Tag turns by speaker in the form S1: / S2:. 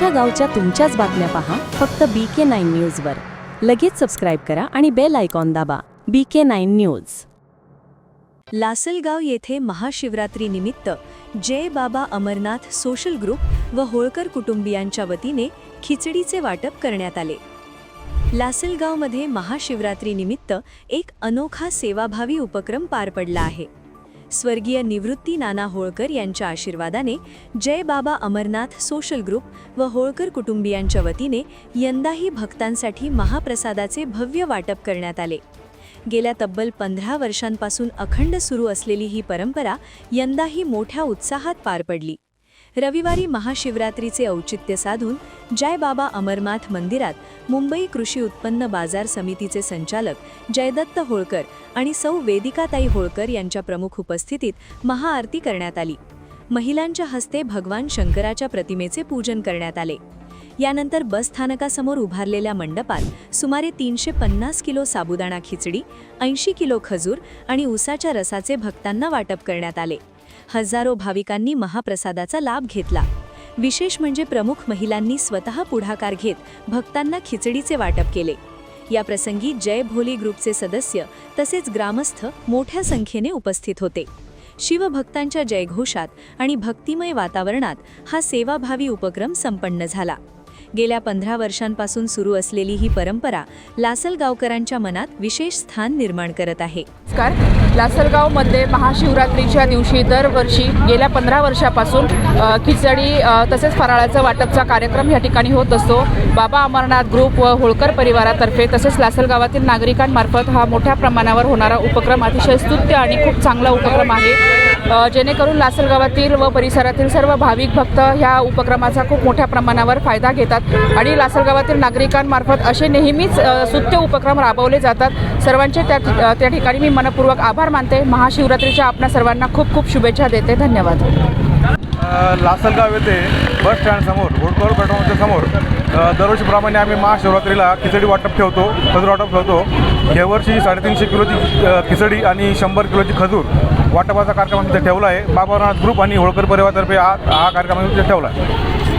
S1: तुमच्या गावच्या तुमच्याच बातम्या पहा फक्त बी के नाईन न्यूजवर लगेच सबस्क्राईब करा आणि बेल आयकॉन दाबा. B K nine news Lasalgaon येथे महाशिवरात्रीनिमित्त जय बाबा अमरनाथ सोशल ग्रुप व होळकर कुटुंबियांच्या वतीने खिचडीचे वाटप करण्यात आले. लासलगावमध्ये महाशिवरात्रीनिमित्त एक अनोखा सेवाभावी उपक्रम पार पडला आहे. स्वर्गीय निवृत्ती नाना होळकर यांच्या आशीर्वादाने जय बाबा अमरनाथ सोशल ग्रुप व होळकर कुटुंबियांच्या वतीने यंदाही भक्तांसाठी महाप्रसादाचे भव्य वाटप करण्यात आले. गेल्या तब्बल पंधरा वर्षांपासून अखंड सुरू असलेली ही परंपरा यंदाही मोठ्या उत्साहात पार पडली. रविवारी महाशिवरात्रीचे औचित्य साधून जय बाबा अमरनाथ मंदिरात मुंबई कृषी उत्पन्न बाजार समितीचे संचालक जयदत्त होळकर आणि सौ वेदिकाताई होळकर यांच्या प्रमुख उपस्थितीत महाआरती करण्यात आली. महिलांच्या हस्ते भगवान शंकराच्या प्रतिमेचे पूजन करण्यात आले. यानंतर बस स्थानकासमोर उभारलेल्या मंडपात सुमारे तीनशे पन्नास किलो साबुदाणा खिचडी ऐंशी किलो खजूर आणि उसाच्या रसाचे भक्तांना वाटप करण्यात आले. हजारो भाविकांनी महाप्रसादाचा लाभ घेतला. विशेष म्हणजे प्रमुख महिलांनी स्वतः पुढाकार घेत भक्तांना खिचडीचे वाटप केले. या प्रसंगी जय भोली ग्रुपचे सदस्य तसेच ग्रामस्थ मोठ्या संख्येने उपस्थित होते. शिवभक्तांच्या जयघोषात आणि भक्तिमय वातावरणात हा सेवाभावी उपक्रम संपन्न झाला. गेल्या पंधरा वर्षांपासून सुरू असलेली ही परंपरा लासलगावकरांच्या मनात विशेष स्थान निर्माण करत आहे.
S2: लासलगावमध्ये महाशिवरात्रीच्या दिवशी दरवर्षी गेल्या पंधरा वर्षापासून खिचडी तसेच फराळाचं वाटपचा कार्यक्रम या ठिकाणी होत असतो. बाबा अमरनाथ ग्रुप व होळकर परिवारातर्फे तसेच लासलगावातील नागरिकांमार्फत हा मोठ्या प्रमाणावर होणारा उपक्रम अतिशय स्तुत्य आणि खूप चांगला उपक्रम आहे. जेणेकरून लासलगावातील व परिसरातील सर्व भाविक भक्त ह्या उपक्रमाचा खूप मोठ्या प्रमाणावर फायदा घेतात. आणि लासलगावातील नागरिकांमार्फत असे नेहमीच सुत्य उपक्रम राबवले जातात. सर्वांचे त्या त्या ठिकाणी मी मनपूर्वक आभार मानते. महाशिवरात्रीच्या आपल्या सर्वांना खूप खूप शुभेच्छा देते. धन्यवाद.
S3: लासलगाव येथे बस स्टँडसमोर होटकर पेट्रोलच्या समोर दरवर्षीप्रमाणे आम्ही महाशिवरात्रीला खिचडी वाटप ठेवतो खजूर वाटप ठेवतो. यावर्षी साडेतीनशे किलोची खिचडी आणि शंभर किलोची खजूर वाटपाचा कार्यक्रम तिथे ठेवला आहे. बाबानाथ ग्रुप आणि होळकर परिवारातर्फे हा हा कार्यक्रम तिथे ठेवला आहे.